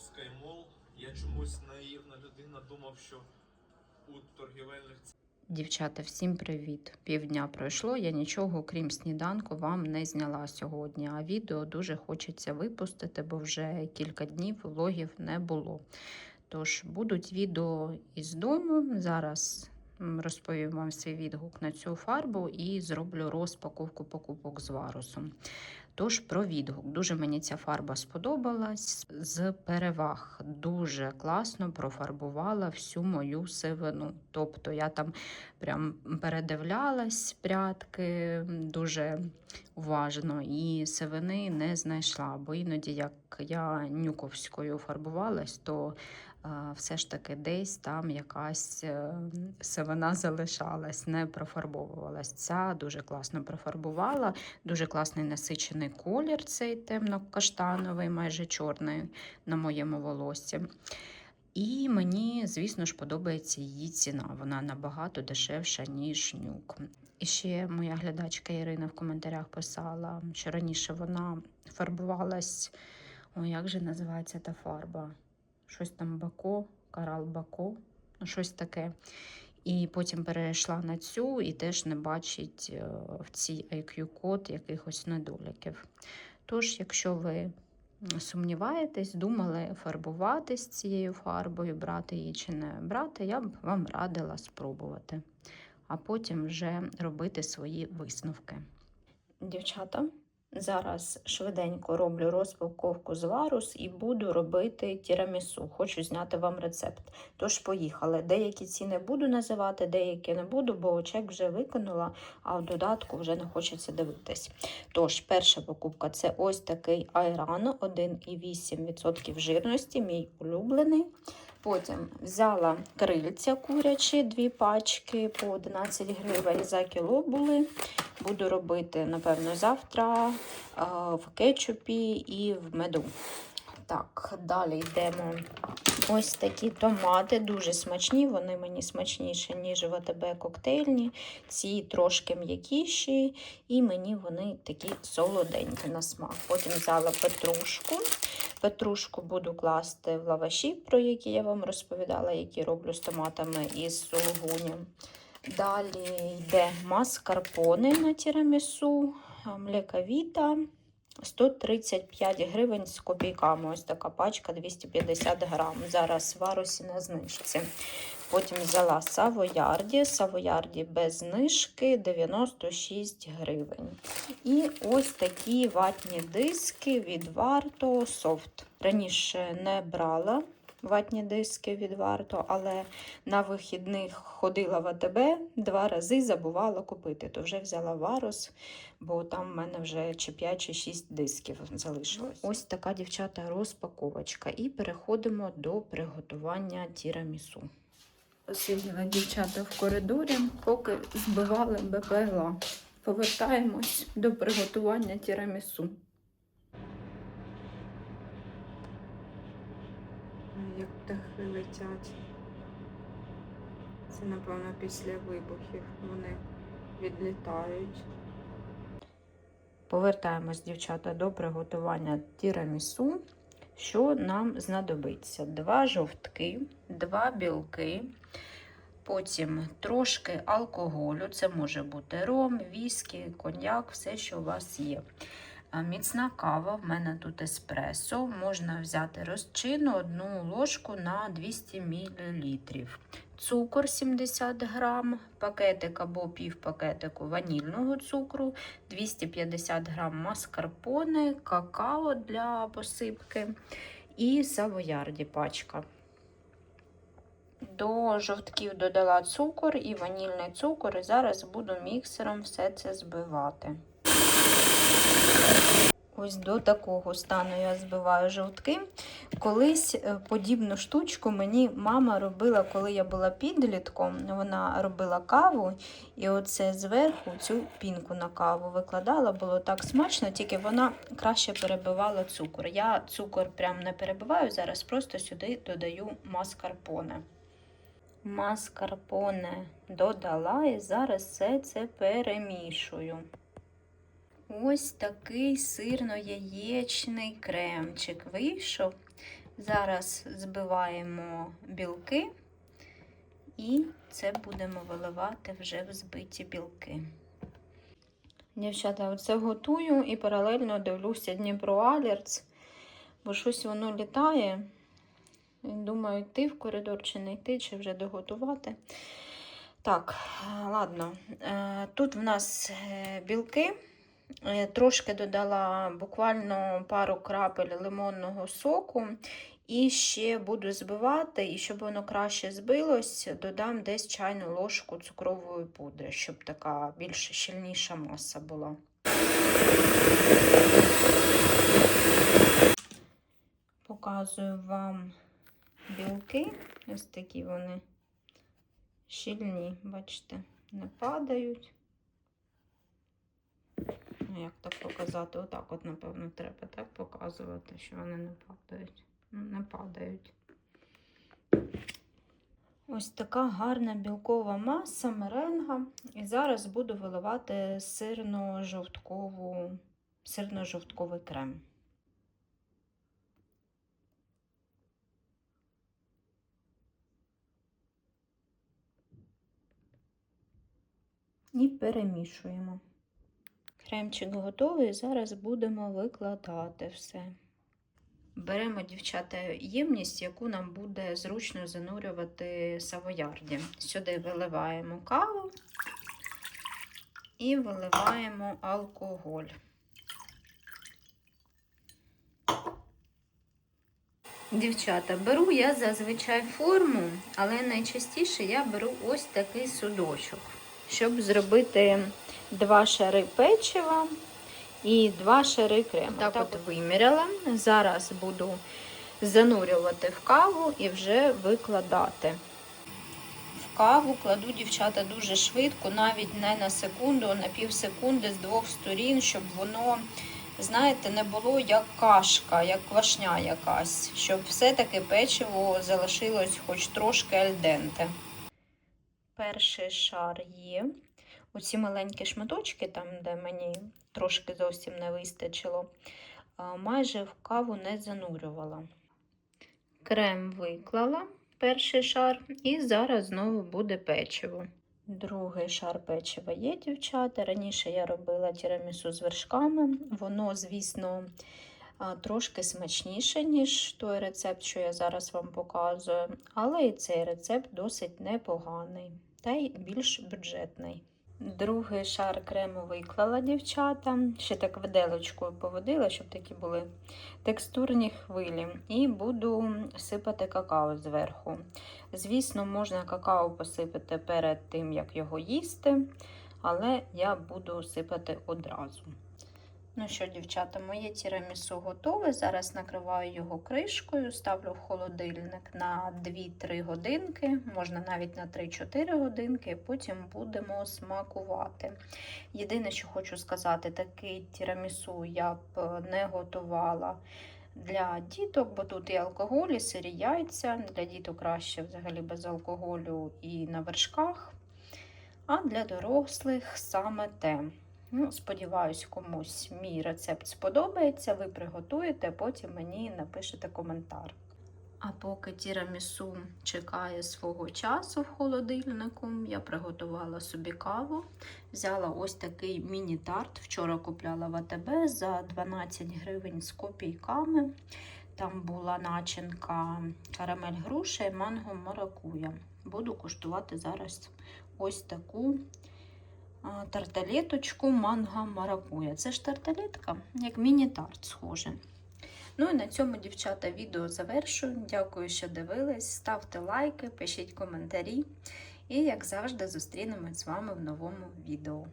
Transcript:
Skymall. Я чомусь наївна людина думав, що у торгівельних Дівчата, всім привіт! Півдня пройшло. Я нічого, крім сніданку, вам не зняла сьогодні. А відео дуже хочеться випустити, бо вже кілька днів влогів не було. Тож будуть відео із дому. Зараз розповім вам свій відгук на цю фарбу і зроблю розпаковку покупок з варусом. Тож про відгук. Дуже мені ця фарба сподобалась. З переваг дуже класно профарбувала всю мою сивину. Тобто я там прям передивлялась прядки дуже уважно і сивини не знайшла. Бо іноді, як я нюковською фарбувалась, то все ж таки десь там якась е, сивина залишалась, не профарбовувалась. Ця дуже класно профарбувала, дуже класний насичений колір, цей темно-каштановий, майже чорний на моєму волоссі. І мені, звісно ж, подобається її ціна. Вона набагато дешевша, ніж нюк. І ще моя глядачка Ірина в коментарях писала, що раніше вона фарбувалась. О, як же називається та фарба? Щось там Бако, Карал Бако, ну, щось таке. І потім перейшла на цю і теж не бачить е, в цій IQ-код якихось недоліків. Тож, якщо ви сумніваєтесь, думали фарбуватись цією фарбою, брати її чи не брати, я б вам радила спробувати, а потім вже робити свої висновки. Дівчата, зараз швиденько роблю розпаковку з варус і буду робити тірамісу. Хочу зняти вам рецепт. Тож поїхали. Деякі ціни буду називати, деякі не буду, бо чек вже виконала, а в додатку вже не хочеться дивитись. Тож, перша покупка це ось такий айран 1,8% жирності, мій улюблений. Потім взяла крильця курячі, дві пачки по 11 гривень за кіло були. Буду робити, напевно, завтра в кетчупі і в меду. Так, далі йдемо. Ось такі томати, дуже смачні. Вони мені смачніші, ніж в АТБ коктейльні. Ці трошки м'якіші, і мені вони такі солоденькі на смак. Потім взяла петрушку. Петрушку буду класти в лаваші, про які я вам розповідала, які роблю з томатами і з сулугунем. Далі йде маскарпоне на тірамісу, млековіта. 135 гривень з копійками. Ось така пачка 250 грам. Зараз варусі на знижці. Потім взяла савоярді. Савоярді без знижки 96 гривень. І ось такі ватні диски від Варто Софт. Раніше не брала ватні диски від Варто, але на вихідних ходила в АТБ два рази забувала купити. То вже взяла Варус, бо там в мене вже чи 5 чи 6 дисків залишилось. Ось така дівчата розпаковочка. І переходимо до приготування тірамісу. Посиділа дівчата в коридорі, поки збивали БПЛА. Повертаємось до приготування тірамісу. Як птахи летять. Це, напевно, після вибухів вони відлітають. Повертаємось, дівчата, до приготування тірамісу. Що нам знадобиться? Два жовтки, два білки, потім трошки алкоголю, це може бути ром, віскі, коньяк, все, що у вас є. Міцна кава, в мене тут еспресо. Можна взяти розчину одну ложку на 200 мл. Цукор 70 грам, пакетик або пів пакетику ванільного цукру, 250 грам маскарпоне, какао для посипки і савоярді пачка. До жовтків додала цукор і ванільний цукор, і зараз буду міксером все це збивати. Ось до такого стану я збиваю жовтки. Колись е, подібну штучку мені мама робила, коли я була підлітком. Вона робила каву, і оце зверху цю пінку на каву викладала, було так смачно, тільки вона краще перебивала цукор. Я цукор прям не перебиваю, зараз просто сюди додаю маскарпоне. Маскарпоне додала і зараз все це перемішую. Ось такий сирно-яєчний кремчик вийшов. Зараз збиваємо білки і це будемо виливати вже в збиті білки. Дівчата, оце готую і паралельно дивлюся Дніпро Алерц, бо щось воно літає. Думаю, йти в коридор чи не йти, чи вже доготувати. Так, ладно. Е, Тут в нас е, білки. Е, Трошки додала буквально пару крапель лимонного соку. І ще буду збивати, і щоб воно краще збилось, додам десь чайну ложку цукрової пудри, щоб така більш щільніша маса була. Показую вам білки. Ось такі вони щільні, бачите, не падають. Як так показати? Отак от, напевно, треба так показувати, що вони не падають. Ну, Не падають. Ось така гарна білкова маса, меренга. І зараз буду виливати сирно-жовткову, сирно-жовтковий крем. І перемішуємо. Кремчик готовий, зараз будемо викладати все. Беремо, дівчата, ємність, яку нам буде зручно занурювати савоярді. Сюди виливаємо каву і виливаємо алкоголь. Дівчата, беру я зазвичай форму, але найчастіше я беру ось такий судочок, щоб зробити два шари печива і два шари крему. Так, от виміряла. Зараз буду занурювати в каву і вже викладати. В каву кладу дівчата дуже швидко, навіть не на секунду, а на пів секунди з двох сторін, щоб воно, знаєте, не було як кашка, як квашня якась, щоб все-таки печиво залишилось хоч трошки альденте. Перший шар є. Оці маленькі шматочки, там, де мені трошки зовсім не вистачило, майже в каву не занурювала. Крем виклала перший шар, і зараз знову буде печиво. Другий шар печива є, дівчата. Раніше я робила тірамісу з вершками. Воно, звісно, трошки смачніше, ніж той рецепт, що я зараз вам показую. Але і цей рецепт досить непоганий та й більш бюджетний. Другий шар крему виклала дівчата. Ще так виделочкою поводила, щоб такі були текстурні хвилі. І буду сипати какао зверху. Звісно, можна какао посипати перед тим, як його їсти, але я буду сипати одразу. Ну що, дівчата, моє тірамісу готове. Зараз накриваю його кришкою, ставлю в холодильник на 2-3 годинки, можна навіть на 3-4 годинки, потім будемо смакувати. Єдине, що хочу сказати, такий тірамісу я б не готувала для діток, бо тут і алкоголь, і сирі яйця. Для діток краще взагалі без алкоголю і на вершках. А для дорослих саме те. Ну, сподіваюсь, комусь мій рецепт сподобається. Ви приготуєте, потім мені напишете коментар. А поки тірамісу чекає свого часу в холодильнику, я приготувала собі каву. Взяла ось такий міні-тарт. Вчора купляла в АТБ за 12 гривень з копійками. Там була начинка карамель груша і манго маракуя. Буду куштувати зараз ось таку а, тарталеточку манго маракуя. Це ж тарталетка, як міні-тарт схоже. Ну і на цьому, дівчата, відео завершую. Дякую, що дивились. Ставте лайки, пишіть коментарі. І, як завжди, зустрінемось з вами в новому відео.